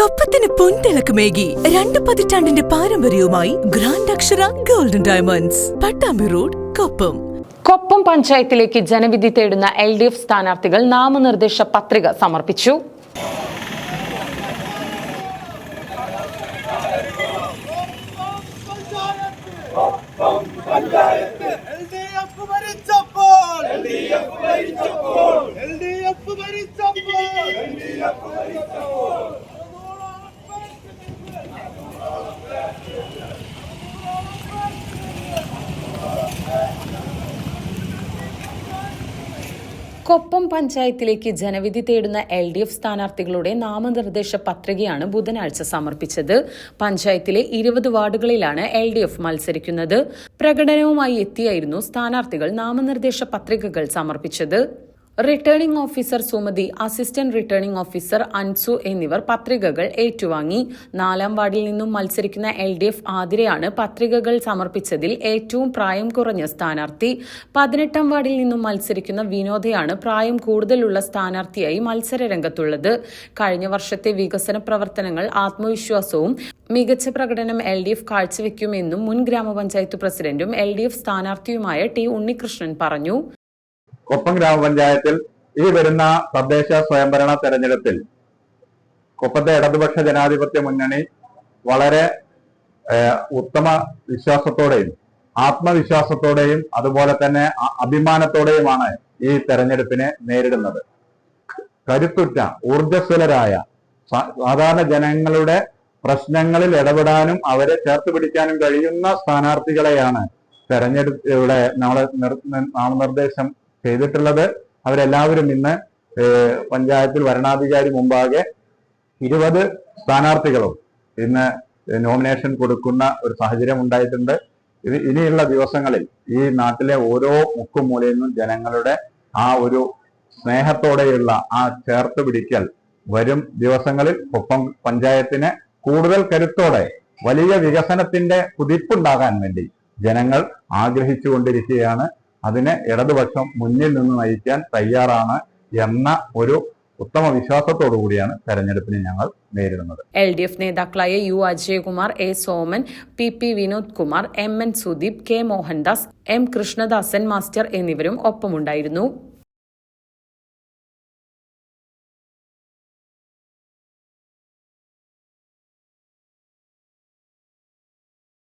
കൊപ്പത്തിന് പൊൻതിളക്കമേകി രണ്ട് പതിറ്റാണ്ടിന്റെ പാരമ്പര്യവുമായി grand Akshara golden diamonds Pattambi road Koppam. Koppam പഞ്ചായത്തിലേക്ക് ജനവിധി തേടുന്ന എൽ ഡി എഫ് സ്ഥാനാർത്ഥികൾ നാമനിർദ്ദേശ പത്രിക സമർപ്പിച്ചു. എൽഡിഎഫ് ഡി എൽഡിഎഫ് ഭരിച്ചപ്പോൾ എൽഡിഎഫ് ഭരിച്ചപ്പോൾ എൽഡിഎഫ് ഭരിച്ചപ്പോൾ കൊപ്പം പഞ്ചായത്തിലേക്ക് ജനവിധി തേടുന്ന എൽ ഡി എഫ് സ്ഥാനാർത്ഥികളുടെ നാമനിർദ്ദേശ പത്രികയാണ് ബുധനാഴ്ച സമർപ്പിച്ചത്. പഞ്ചായത്തിലെ ഇരുപത് വാർഡുകളിലാണ് എൽ ഡി എഫ് മത്സരിക്കുന്നത്. പ്രകടനവുമായി എത്തിയായിരുന്നു സ്ഥാനാർത്ഥികൾ നാമനിർദ്ദേശ പത്രികകൾ സമർപ്പിച്ചത്. Returning officer Sumathi assistant returning officer Ansu എന്നിവർ പത്രികകൾ ഏറ്റുവാങ്ങി. നാലാം വാർഡിൽ നിന്നും മത്സരിക്കുന്ന എൽ ഡി എഫ് ആതിരയാണ് പത്രികകൾ സമർപ്പിച്ചതിൽ ഏറ്റവും പ്രായം കുറഞ്ഞ സ്ഥാനാർത്ഥി. പതിനെട്ടാം വാർഡിൽ നിന്നും മത്സരിക്കുന്ന വിനോദയാണ് പ്രായം കൂടുതലുള്ള സ്ഥാനാർത്ഥിയായി മത്സരരംഗത്തുള്ളത്. കഴിഞ്ഞ വർഷത്തെ വികസന പ്രവർത്തനങ്ങൾ ആത്മവിശ്വാസവും മികച്ച പ്രകടനം എൽ ഡി എഫ് കാഴ്ചവെക്കുമെന്നും മുൻ ഗ്രാമപഞ്ചായത്ത് പ്രസിഡന്റും എൽ ഡി എഫ് സ്ഥാനാർത്ഥിയുമായ ടി ഉണ്ണികൃഷ്ണൻ പറഞ്ഞു. കൊപ്പം ഗ്രാമപഞ്ചായത്തിൽ ഈ വരുന്ന തദ്ദേശ സ്വയംഭരണ തെരഞ്ഞെടുപ്പിൽ കൊപ്പത്തെ ഇടതുപക്ഷ ജനാധിപത്യ മുന്നണി വളരെ ഉത്തമ വിശ്വാസത്തോടെയും ആത്മവിശ്വാസത്തോടെയും അതുപോലെ തന്നെ അഭിമാനത്തോടെയുമാണ് ഈ തെരഞ്ഞെടുപ്പിനെ നേരിടുന്നത്. കരുത്തുറ്റ ഊർജസ്വലരായ സാധാരണ ജനങ്ങളുടെ പ്രശ്നങ്ങളിൽ ഇടപെടാനും അവരെ ചേർത്ത് പിടിക്കാനും കഴിയുന്ന സ്ഥാനാർത്ഥികളെയാണ് തെരഞ്ഞെടുപ്പ് ഇവിടെ നമ്മളെ നിർ- നാമനിർദ്ദേശം ചെയ്തിട്ടുള്ളത് അവരെല്ലാവരും ഇന്ന് പഞ്ചായത്തിൽ വരണാധികാരി മുമ്പാകെ ഇരുപത് സ്ഥാനാർത്ഥികളും ഇന്ന് നോമിനേഷൻ കൊടുക്കുന്ന ഒരു സാഹചര്യം ഉണ്ടായിട്ടുണ്ട്. ഇത് ഇനിയുള്ള ദിവസങ്ങളിൽ ഈ നാട്ടിലെ ഓരോ മുക്കും മൂലയിൽ നിന്നും ജനങ്ങളുടെ ആ ഒരു സ്നേഹത്തോടെയുള്ള ആ ചേർത്ത് പിടിക്കൽ വരും ദിവസങ്ങളിൽ. ഒപ്പം പഞ്ചായത്തിന് കൂടുതൽ കരുത്തോടെ വലിയ വികസനത്തിന്റെ കുതിപ്പുണ്ടാകാൻ വേണ്ടി ജനങ്ങൾ ആഗ്രഹിച്ചുകൊണ്ടിരിക്കുകയാണ്. അതിന് ഇടതുപക്ഷം മുന്നിൽ നിന്ന് നയിക്കാൻ തയ്യാറാണ് എന്ന ഒരു ഉത്തമ വിശ്വാസത്തോടു കൂടിയാണ് തെരഞ്ഞെടുപ്പിനെ ഞങ്ങൾ നേരിടുന്നത്. എൽ ഡി എഫ് നേതാക്കളായ U Ajayakumar A Soman P P Vinod Kumar M N Sudeep K Mohandas M Krishnadasan master എന്നിവരും ഒപ്പമുണ്ടായിരുന്നു.